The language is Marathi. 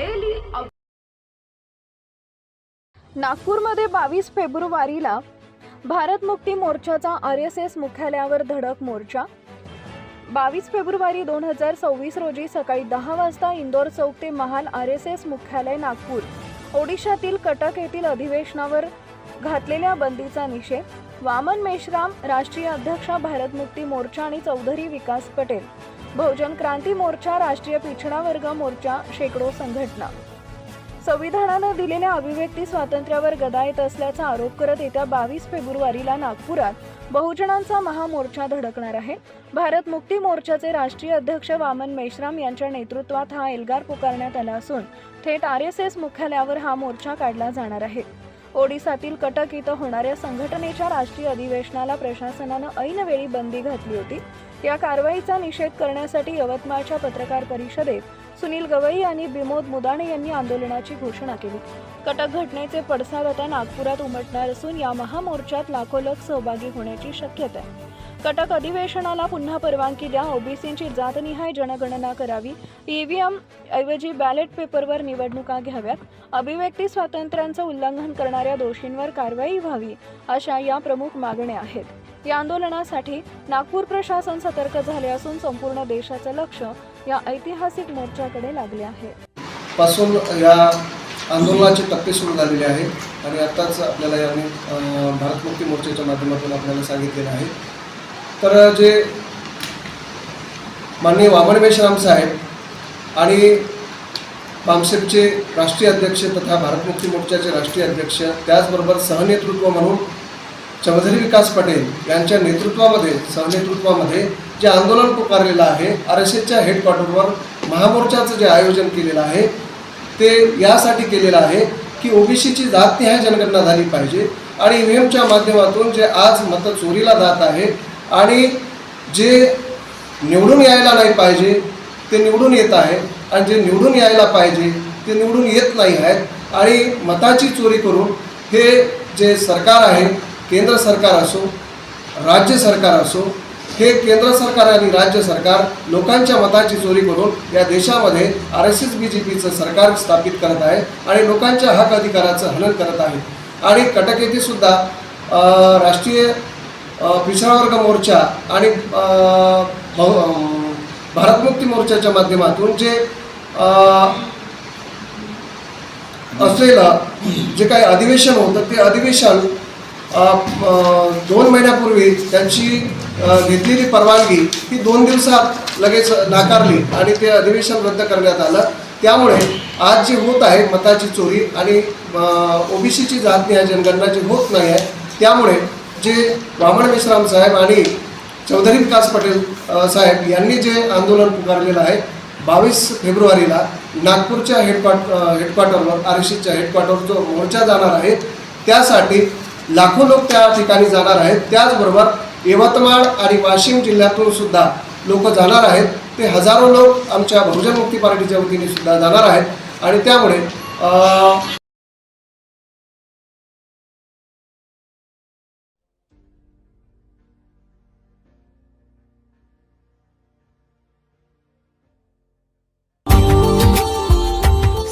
डेली नागपूरमध्ये बावीस फेब्रुवारीला भारत मुक्ती मोर्चाचा आर एस एस मुख्यालयावर धडक मोर्चा. बावीस फेब्रुवारी दोन हजार सव्वीस रोजी सकाळी दहा वाजता इंदोर चौक ते महाल आर एस एस मुख्यालय नागपूर. ओडिशातील कटक येथील अधिवेशनावर घातलेल्या बंदीचा निषेध. वामन मेश्राम राष्ट्रीय अध्यक्ष भारत मुक्ती मोर्चा आणि चौधरी विकास पटेल बहुजन क्रांती मोर्चा राष्ट्रीय पिछडा वर्ग मोर्चा शेकडो संघटना. संविधानानं दिलेल्या अभिव्यक्ती स्वातंत्र्यावर गदा येत असल्याचा आरोप करत येत्या बावीस फेब्रुवारीला नागपुरात बहुजनांचा महामोर्चा धडकणार आहे. भारत मुक्ती मोर्चाचे राष्ट्रीय अध्यक्ष वामन मेश्राम यांच्या नेतृत्वात हा एल्गार पुकारण्यात आला असून थेट आर एस एस मुख्यालयावर हा मोर्चा काढला जाणार आहे. ओडिसातील कटक इथं होणाऱ्या संघटनेच्या राष्ट्रीय अधिवेशनाला प्रशासनानं ऐनवेळी बंदी घातली होती. या कारवाईचा निषेध करण्यासाठी यवतमाळच्या पत्रकार परिषदेत सुनील गवई आणि बिमोद मुदाणे यांनी आंदोलनाची घोषणा केली. कटक घटनेचे पडसाद आता नागपुरात उमटणार असून या महामोर्चात लाखो लोक सहभागी होण्याची शक्यता आहे. कटक अधिवेशनाला पुन्हा परवानगी द्या. ओबीसींची जातनिहाय जनगणना करावी. ईव्हीएम ऐवजी बॅलेट पेपरवर निवडणुका घ्याव्यात. अभिव्यक्ती स्वातंत्र्यांचं उल्लंघन करणाऱ्या दोषींवर कारवाई व्हावी अशा या प्रमुख मागण्या आहेत. या आंदोलनासाठी नागपूर प्रशासन सतर्क झाले असून संपूर्ण देशाचं लक्ष या ऐतिहासिक मोर्चाकडे लागले आहे. पासून या आंदोलनाचे टप्पे सुरू झालेले आहेत आणि आत्ताच आपल्याला याने भारत मुक्ती मोर्चाच्या माध्यमातून आपल्याला सांगितलेलं आहे. तर जे माननीय वामन मेश्राम साहेब आणि बामसेपचे राष्ट्रीय अध्यक्ष तथा भारत मुक्ती मोर्चाचे राष्ट्रीय अध्यक्ष त्याचबरोबर सहनेतृत्व म्हणून चौधरी विकास पटेल यांच्या नेतृत्वामध्ये सहनेतृत्वामध्ये जे आंदोलन पुकारलेलं आहे आर एस एसच्या हेडक्वार्टरवर महामोर्चाचं जे आयोजन केलेलं आहे ते यासाठी केलेलं आहे की ओबीसीची जातनिहाय जनगणना झाली पाहिजे आणि ई व्ही एमच्या माध्यमातून जे आज मतं चोरीला जात आहे आणि जे निवडून यायला नाही पाहिजे ते निवडून येत आहे. आणि जे निवडून यायला पाहिजे ते निवडून येत नाही आहेत. आणि मताची चोरी करून हे जे सरकार आहे केंद्र सरकार असो राज्य सरकार असो हे केंद्र सरकार आणि राज्य सरकार लोकांच्या मताची चोरी करून या देशामध्ये R S S B J पीचं सरकार स्थापित करत आहे आणि लोकांच्या हक अधिकाराचं हनन करत आहे. आणि कटक येथे सुद्धा राष्ट्रीय पिछडा वर्ग मोर्चा आणि अ, भारत मुक्ती मोर्चाच्या माध्यमातून जे असलेलं जे काही अधिवेशन होतं ते अधिवेशन दोन महिन्यापूर्वी त्यांची घेतलेली परवानगी ही दोन दिवसात लगेच नाकारली आणि ते अधिवेशन रद्द करण्यात आलं. त्यामुळे आज जे होत आहे मताची चोरी आणि ओबीसीची नाही जनगणना जी होत नाही आहे त्यामुळे जे वामन विश्राम साहेब आणि चौधरी विकास पटेल साहेब यांनी जे आंदोलन पुकारलेलं आहे बावीस फेब्रुवारीला नागपूरच्या हेडक्वार्ट हेडक्वार्टरवर आर एस एसच्या हेडक्वार्टरवर जो मोर्चा जाणार आहे त्यासाठी लाखो लोक त्या ठिकाणी जाणार आहेत. त्याचबरोबर यवतमाळ आणि वाशिम जिल्ह्यातून सुद्धा लोक जाणार आहेत. ते हजारो लोक आमच्या बहुजन मुक्ती पार्टीच्या वतीने सुद्धा जाणार आहेत. आणि त्यामुळे